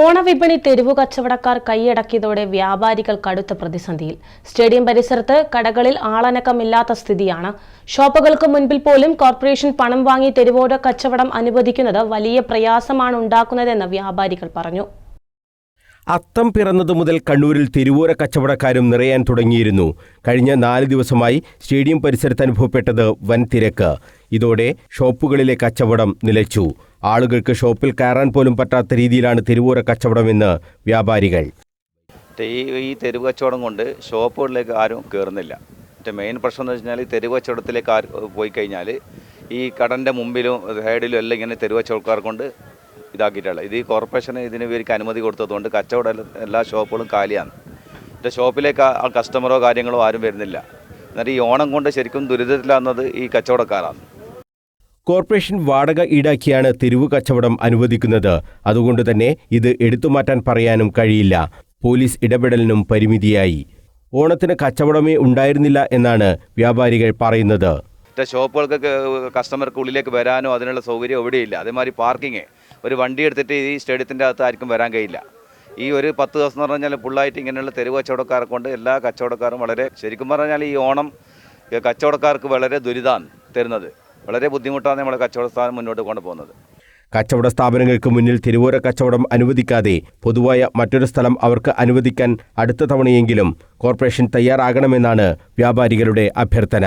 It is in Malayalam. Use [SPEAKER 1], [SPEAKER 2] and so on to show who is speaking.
[SPEAKER 1] ഓണവിപണി തെരുവു കച്ചവടക്കാർ കൈയടക്കിയതോടെ വ്യാപാരികൾ കടുത്ത പ്രതിസന്ധിയിൽ. സ്റ്റേഡിയം പരിസരത്ത് കടകളിൽ ആളനക്കമില്ലാത്ത സ്ഥിതിയാണ്. ഷോപ്പുകൾക്ക് മുൻപിൽ പോലും കോർപ്പറേഷൻ പണം വാങ്ങി തെരുവോര കച്ചവടം അനുവദിക്കുന്നത് വലിയ പ്രയാസമാണ് ഉണ്ടാക്കുന്നതെന്ന് വ്യാപാരികൾ പറഞ്ഞു.
[SPEAKER 2] അത്തം പിറന്നതു മുതൽ കണ്ണൂരിൽ തിരുവോര കച്ചവടക്കാരും നിറയാൻ തുടങ്ങിയിരുന്നു. കഴിഞ്ഞ നാല് ദിവസമായി സ്റ്റേഡിയം പരിസരത്ത് അനുഭവപ്പെട്ടത് വൻ തിരക്ക്. ഇതോടെ ഷോപ്പുകളിലെ കച്ചവടം നിലച്ചു. ആളുകൾക്ക് ഷോപ്പിൽ കയറാൻ പോലും പറ്റാത്ത രീതിയിലാണ് തിരുവോര കച്ചവടമെന്ന് വ്യാപാരികൾ.
[SPEAKER 3] ഈ തെരുവ് കച്ചവടം കൊണ്ട് ഷോപ്പുകളിലേക്ക് ആരും കയറുന്നില്ല മറ്റേ മെയിൻ പ്രശ്നം എന്ന് വെച്ചാൽ ഈ തെരുവ് കച്ചവടത്തിലേക്ക് ആര് പോയി കഴിഞ്ഞാൽ ഈ കടന്റെ മുമ്പിലും സൈഡിലും എല്ലാം ഇങ്ങനെ തെരുവ് കച്ചവടക്കാർ കൊണ്ട് ഇതാക്കിയിട്ടുള്ളത്. ഇത് ഈ കോർപ്പറേഷന് ഇതിന് ഇവർക്ക് അനുമതി കൊടുത്തതുകൊണ്ട് കച്ചവട എല്ലാ- ഷോപ്പുകളും കാലിയാണ്. എന്റെ ഷോപ്പിലേക്ക് ആ കസ്റ്റമറോ കാര്യങ്ങളോ ആരും വരുന്നില്ല. എന്നിട്ട് ഈ ഓണം കൊണ്ട് ശരിക്കും ദുരിതത്തിലാകുന്നത് ഈ കച്ചവടക്കാരാണ്.
[SPEAKER 2] കോർപ്പറേഷൻ വാടക ഈടാക്കിയാണ് തെരുവ് കച്ചവടം അനുവദിക്കുന്നത്. അതുകൊണ്ട് തന്നെ ഇത് എടുത്തുമാറ്റാൻ പറയാനും കഴിയില്ല. പോലീസ് ഇടപെടലിനും പരിമിതിയായി. ഓണത്തിന് കച്ചവടമേ ഉണ്ടായിരുന്നില്ല എന്നാണ് വ്യാപാരികൾ പറയുന്നത്.
[SPEAKER 3] മറ്റേ ഷോപ്പുകൾക്കൊക്കെ കസ്റ്റമർക്ക് ഉള്ളിലേക്ക് വരാനോ അതിനുള്ള സൗകര്യം എവിടെയില്ല. അതേമാതിരി പാർക്കിങ്. ഒരു വണ്ടി എടുത്തിട്ട് ഈ സ്റ്റേഡിയത്തിന്റെ അകത്ത് ആർക്കും വരാൻ കഴിയില്ല. ഈ ഒരു പത്ത് ദിവസം എന്ന് പറഞ്ഞാൽ ഫുള്ളായിട്ട് ഇങ്ങനെയുള്ള തെരുവ് കച്ചവടക്കാരെ കൊണ്ട് എല്ലാ കച്ചവടക്കാരും വളരെ ശരിക്കും പറഞ്ഞാൽ ഈ ഓണം കച്ചവടക്കാർക്ക് വളരെ ദുരിതമാണ് തരുന്നത്. വളരെ ബുദ്ധിമുട്ടാണ് നമ്മുടെ കച്ചവട സ്ഥാനം മുന്നോട്ട് കൊണ്ടുപോകുന്നത്.
[SPEAKER 2] കച്ചവട സ്ഥാപനങ്ങൾക്ക് മുന്നിൽ തിരുവോര കച്ചവടം അനുവദിക്കാതെ പൊതുവായ മറ്റൊരു സ്ഥലം അവർക്ക് അനുവദിക്കാൻ അടുത്ത തവണയെങ്കിലും കോർപ്പറേഷൻ തയ്യാറാകണമെന്നാണ് വ്യാപാരികളുടെ അഭ്യർത്ഥന.